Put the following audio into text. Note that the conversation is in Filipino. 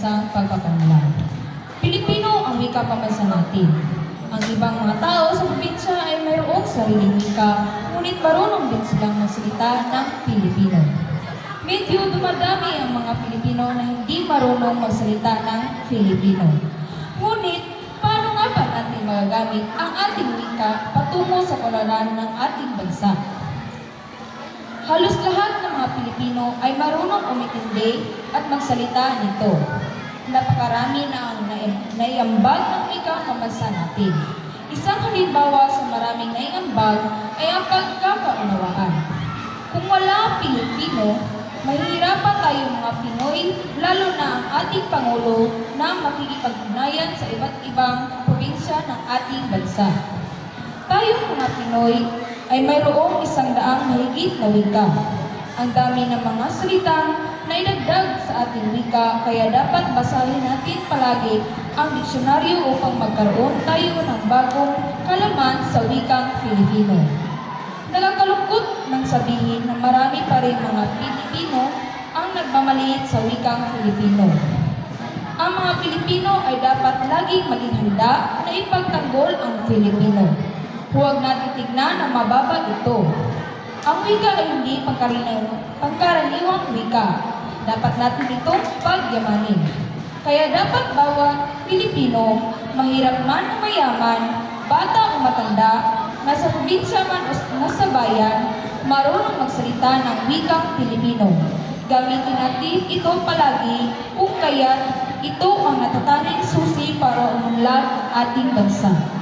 sa pagpapanlan. Pilipino ang wika pambansa natin. Ang ibang mga tao sa probinsya ay mayroong sariling wika, ngunit marunong din silang magsalita ng Pilipino. Medyo dumadami ang mga Pilipino na hindi marunong magsalita ng Filipino. Ngunit, paano nga ba natin magagamit ang ating wika patungo sa kalaran ng ating bansa? Halos lahat ng mga Pilipino ay marunong umintindi at magsalita nito. Napakarami na ang nai- naiambag ng wikang pambansa natin. Isang halimbawa sa maraming naiambag ay ang pagkakaunawaan. Kung wala ang Pilipino, mahihirapan tayong mga Pinoy, lalo na ang ating Pangulo na makikipag-ugnayan sa iba't ibang probinsya ng ating bansa. Tayong mga Pinoy ay mayroong isang daang mahigit na wika. Ang dami ng mga salitang na idagdag sa ating wika kaya dapat basahin natin palagi ang diksyonaryo upang magkaroon tayo ng bagong kalaman sa wikang Filipino. Nakakalungkot ng sabihin na marami pa rin mga Pilipino ang nagmamaliit sa wikang Filipino. Ang mga Pilipino ay dapat laging maging handa na ipagtanggol ang Filipino. Huwag natin tignan na mababa ito. Ang wika ay hindi pangkaraniwang, pangkaraniwang wika. Dapat natin itong pagyamanin. Kaya dapat bawat Pilipino, mahirap man o mayaman, bata o matanda, nasa probinsya man o nasa bayan, marunong magsalita ng wikang Pilipino. Gamitin natin ito palagi kung kaya't ito ang natataning susi para umunlad ang ating bansa.